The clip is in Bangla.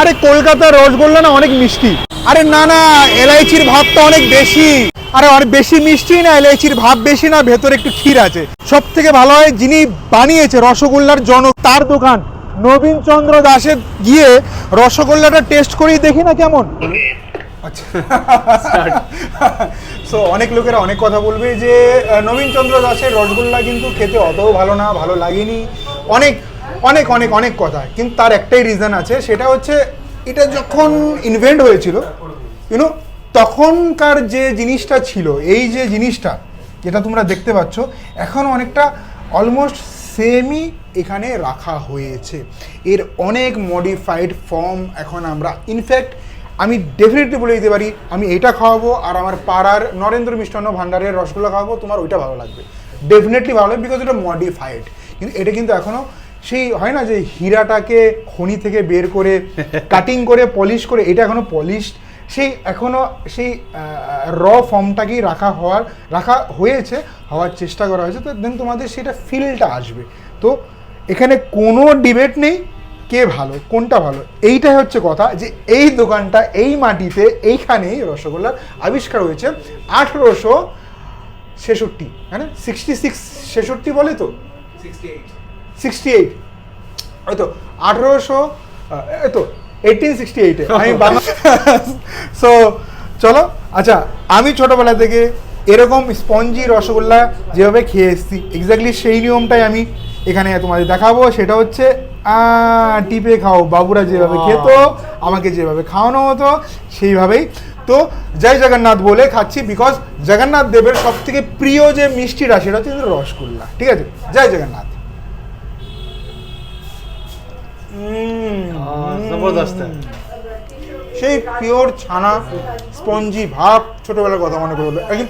আরে কলকাতার রসগোল্লা না অনেক মিষ্টি। আরে না না এলাইচির ভাবটা অনেক বেশি। আরে অনেক বেশি মিষ্টি না এলাইচির ভাব বেশি না ভেতরে একটু ক্ষীর আছে। সব থেকে ভালো হয় যিনি বানিয়েছে রসগোল্লার জনক তার দোকান নবীন চন্দ্র দাসের গিয়ে রসগোল্লাটা টেস্ট করেই দেখি না কেমন। আচ্ছা। সো অনেক লোকেরা অনেক কথা বলবে যে আহ, নবীন চন্দ্র দাসের রসগোল্লা কিন্তু খেতে অতও ভালো না ভালো লাগেনি। অনেক অনেক অনেক অনেক কথা। কিন্তু তার একটাই রিজন আছে, সেটা হচ্ছে এটা যখন ইনভেন্ট হয়েছিল ইউনো তখনকার যে জিনিসটা ছিল, এই যে জিনিসটা, যেটা তোমরা দেখতে পাচ্ছ, এখন অনেকটা অলমোস্ট সেমই এখানে রাখা হয়েছে। এর অনেক মডিফাইড ফর্ম এখন আমরা ইনফ্যাক্ট আমি ডেফিনেটলি বলে দিতে পারি, আমি এটা খাওয়াবো, আর আমার পাড়ার নরেন্দ্র মিষ্টান্ন ভান্ডারের রসগোল্লা খাওয়াবো, তোমার ওইটা ভালো লাগবে। ডেফিনেটলি ভালো লাগবে বিকজ এটা মডিফাইড কিন্তু এটা কিন্তু এখনও সেই হয় না যে হীরাটাকে খনি থেকে বের করে কাটিং করে পলিশ করে এটা এখনও পলিশ সেই এখনও সেই র ফর্মটাকেই রাখা হওয়ার রাখা হয়েছে হওয়ার চেষ্টা করা হয়েছে। তো দেন তোমাদের সেটা ফিলটা আসবে। তো এখানে কোনো ডিবেট নেই কে ভালো কোনটা ভালো। এইটাই হচ্ছে কথা যে এই দোকানটা এই মাটিতে এইখানেই রসগোল্লার আবিষ্কার হয়েছে। আঠেরোশো ছেষট্টি হ্যাঁ সিক্সটি সিক্স ছেষট্টি বলে তো? সিক্সটি এইট ওই তো আঠেরোশো এই তো এইটিন সিক্সটি এইটে আমি সো চলো আচ্ছা আমি ছোটোবেলা থেকে এরকম স্পঞ্জি রসগোল্লা যেভাবে খেয়ে এসেছি এক্স্যাক্টলি সেই নিয়মটাই আমি এখানে তোমাদের দেখাবো। সেটা হচ্ছে টিপে খাও বাবুরা যেভাবে খেত আমাকে যেভাবে খাওয়ানো হতো সেইভাবেই। তো জয় জগন্নাথ বলে খাচ্ছি বিকজ জগন্নাথ দেবের সব থেকে প্রিয় যে মিষ্টিটা সেটা হচ্ছে রসগোল্লা ঠিক আছে? জয় জগন্নাথ। জবরদস্ত। সেই পিওর ছানা স্পঞ্জি ভাব ছোটবেলার কথা মনে করবে একদম